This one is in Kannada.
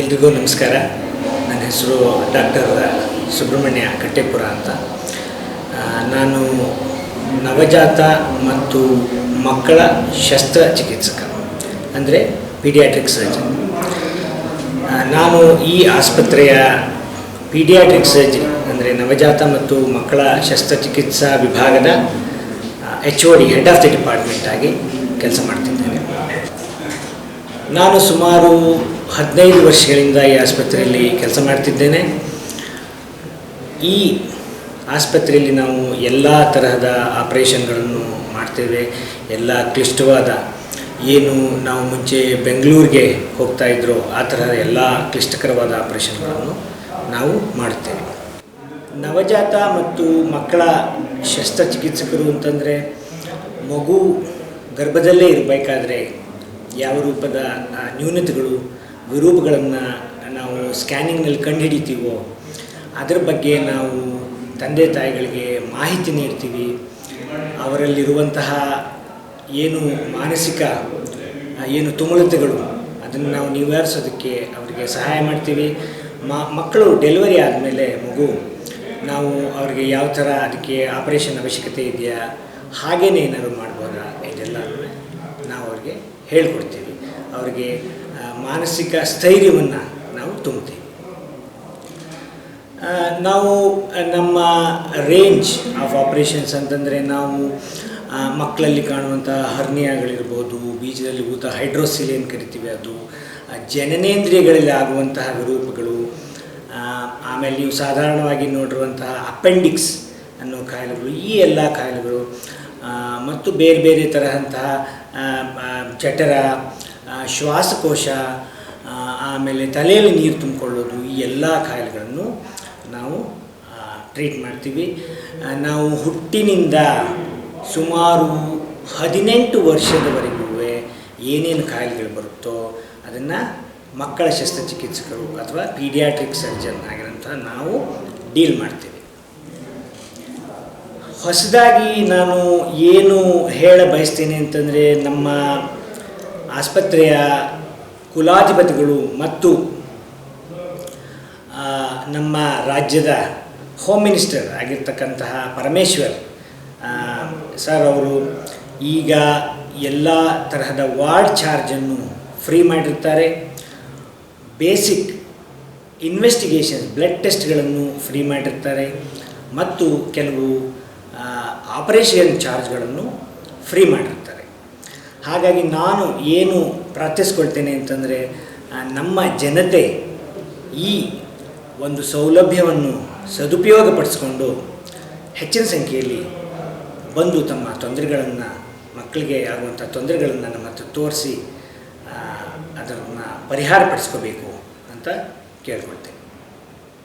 ಎಲ್ರಿಗೂ ನಮಸ್ಕಾರ. ನನ್ನ ಹೆಸರು ಡಾಕ್ಟರ್ ಸುಬ್ರಹ್ಮಣ್ಯ ಕಟ್ಟೆಪುರ ಅಂತ. ನಾನು ನವಜಾತ ಮತ್ತು ಮಕ್ಕಳ ಶಸ್ತ್ರಚಿಕಿತ್ಸಕ, ಅಂದರೆ ಪೀಡಿಯಾಟ್ರಿಕ್ ಸರ್ಜನ್ ನಾನು ಈ ಆಸ್ಪತ್ರೆಯ ಪೀಡಿಯಾಟ್ರಿಕ್ ಸರ್ಜರಿ ಅಂದರೆ ನವಜಾತ ಮತ್ತು ಮಕ್ಕಳ ಶಸ್ತ್ರಚಿಕಿತ್ಸಾ ವಿಭಾಗದ H O D head of the department ಆಗಿ ಕೆಲಸ ಮಾಡ್ತಿದ್ದೇನೆ. ನಾನು ಸುಮಾರು ಹದಿನೈದು ವರ್ಷಗಳಿಂದ ಈ ಆಸ್ಪತ್ರೆಯಲ್ಲಿ ಕೆಲಸ ಮಾಡ್ತಿದ್ದೇನೆ. ಈ ಆಸ್ಪತ್ರೆಯಲ್ಲಿ ನಾವು ಎಲ್ಲ ತರಹದ ಆಪರೇಷನ್ಗಳನ್ನು ಮಾಡ್ತೇವೆ. ಎಲ್ಲ ಕ್ಲಿಷ್ಟವಾದ ಏನು ನಾವು ಮುಂಚೆ ಬೆಂಗಳೂರಿಗೆ ಹೋಗ್ತಾ ಇದ್ರೋ ಆ ತರಹದ ಎಲ್ಲ ಕ್ಲಿಷ್ಟಕರವಾದ ಆಪರೇಷನ್ಗಳನ್ನು ನಾವು ಮಾಡುತ್ತೇವೆ ನವಜಾತ ಮತ್ತು ಮಕ್ಕಳ ಶಸ್ತ್ರಚಿಕಿತ್ಸಕರು ಅಂತಂದರೆ ಮಗು ಗರ್ಭದಲ್ಲೇ ಇರಬೇಕಾದ್ರೆ ಯಾವ ರೂಪದ ನ್ಯೂನತೆಗಳು ವಿರೂಪಗಳನ್ನು ನಾವು ಸ್ಕ್ಯಾನಿಂಗ್ನಲ್ಲಿ ಕಂಡುಹಿಡಿತೀವೋ, ಅದರ ಬಗ್ಗೆ ನಾವು ತಂದೆ ತಾಯಿಗಳಿಗೆ ಮಾಹಿತಿ ನೀಡ್ತೀವಿ. ಅವರಲ್ಲಿರುವಂತಹ ಏನು ಮಾನಸಿಕ, ಏನು ತುಮಳತೆಗಳು ಅದನ್ನು ನಾವು ನಿವಾರಿಸೋದಕ್ಕೆ ಅವರಿಗೆ ಸಹಾಯ ಮಾಡ್ತೀವಿ. ಮಕ್ಕಳು ಡೆಲಿವರಿ ಆದಮೇಲೆ ಮಗು, ನಾವು ಅವರಿಗೆ ಯಾವ ಥರ ಅದಕ್ಕೆ ಆಪರೇಷನ್ ಅವಶ್ಯಕತೆ ಇದೆಯಾ, ಹಾಗೇನೇ ಏನಾದರೂ ಮಾಡ್ಬೋದಾ, ಇದೆಲ್ಲ ನಾವು ಅವ್ರಿಗೆ ಹೇಳ್ಕೊಡ್ತೀವಿ. ಅವರಿಗೆ ಮಾನಸಿಕ ಸ್ಥೈರ್ಯವನ್ನು ನಾವು ತುಂಬ್ತೀವಿ ನಾವು ನಮ್ಮ ರೇಂಜ್ ಆಫ್ ಆಪ್ರೇಷನ್ಸ್ ಅಂತಂದರೆ ನಾವು ಮಕ್ಕಳಲ್ಲಿ ಕಾಣುವಂಥ ಹರ್ನಿಯಾಗಳಿರ್ಬೋದು, ಬೀಜದಲ್ಲಿ ಊತ ಹೈಡ್ರೋಸಿಲಿಯನ್ ಕರಿತೀವಿ ಅದು ಜನನೇಂದ್ರಿಯಗಳಲ್ಲಿ ಆಗುವಂತಹ ವಿರೂಪಗಳು ಆಮೇಲೆ ನೀವು ಸಾಧಾರಣವಾಗಿ ನೋಡಿರುವಂತಹ ಅಪೆಂಡಿಕ್ಸ್ ಅನ್ನೋ ಕಾಯಿಲೆಗಳು, ಈ ಎಲ್ಲ ಕಾಯಿಲೆಗಳು ಮತ್ತು ಬೇರೆ ಬೇರೆ ತರಹಂತಹ ಜಠರ ಶ್ವಾಸಕೋಶ ಆಮೇಲೆ ತಲೆಯಲ್ಲಿ ನೀರು ತುಂಬಿಕೊಳ್ಳೋದು ಈ ಎಲ್ಲ ಕಾಯಿಲೆಗಳನ್ನು ನಾವು ಟ್ರೀಟ್ ಮಾಡ್ತೀವಿ. ನಾವು ಹುಟ್ಟಿನಿಂದ ಸುಮಾರು ಹದಿನೆಂಟು ವರ್ಷದವರೆಗೂ ಏನೇನು ಕಾಯಿಲೆಗಳು ಬರುತ್ತೋ ಅದನ್ನು ಮಕ್ಕಳ ಶಸ್ತ್ರಚಿಕಿತ್ಸಕರು ಅಥವಾ ಪೀಡಿಯಾಟ್ರಿಕ್ ಸರ್ಜನ್ ಆಗಿರೋಂಥ ನಾವು ಡೀಲ್ ಮಾಡ್ತೀವಿ. ಹೊಸದಾಗಿ ನಾನು ಏನು ಹೇಳ ಬಯಸ್ತೇನೆ ಅಂತಂದರೆ ನಮ್ಮ ಆಸ್ಪತ್ರೆಯ ಕುಲಾಧಿಪತಿಗಳು ಮತ್ತು ನಮ್ಮ ರಾಜ್ಯದ ಹೋಮ್ ಮಿನಿಸ್ಟರ್ ಆಗಿರ್ತಕ್ಕಂತಹ ಪರಮೇಶ್ವರ್ ಸರ್ ಅವರು ಈಗ ಎಲ್ಲ ತರಹದ ವಾರ್ಡ್ ಚಾರ್ಜನ್ನು ಫ್ರೀ ಮಾಡಿರ್ತಾರೆ. ಬೇಸಿಕ್ ಇನ್ವೆಸ್ಟಿಗೇಷನ್, ಬ್ಲಡ್ ಟೆಸ್ಟ್ಗಳನ್ನು ಫ್ರೀ ಮಾಡಿರ್ತಾರೆ. ಮತ್ತು ಕೆಲವು ಆಪರೇಷನ್ ಚಾರ್ಜ್ಗಳನ್ನು ಫ್ರೀ ಮಾಡಿರ್ತಾರೆ. ಹಾಗಾಗಿ ನಾನು ಏನು ಪ್ರಾರ್ಥಿಸ್ಕೊಳ್ತೇನೆ ಅಂತಂದರೆ ನಮ್ಮ ಜನತೆ ಈ ಒಂದು ಸೌಲಭ್ಯವನ್ನು ಸದುಪಯೋಗಪಡಿಸ್ಕೊಂಡು ಹೆಚ್ಚಿನ ಸಂಖ್ಯೆಯಲ್ಲಿ ಬಂದು ತಮ್ಮ ತೊಂದರೆಗಳನ್ನು, ಮಕ್ಕಳಿಗೆ ಆಗುವಂಥ ತೊಂದರೆಗಳನ್ನು ನಮ್ಮ ಹತ್ರ ತೋರಿಸಿ ಅದನ್ನು ಪರಿಹಾರ ಪಡಿಸ್ಕೋಬೇಕು ಅಂತ ಕೇಳ್ಕೊಳ್ತೇನೆ.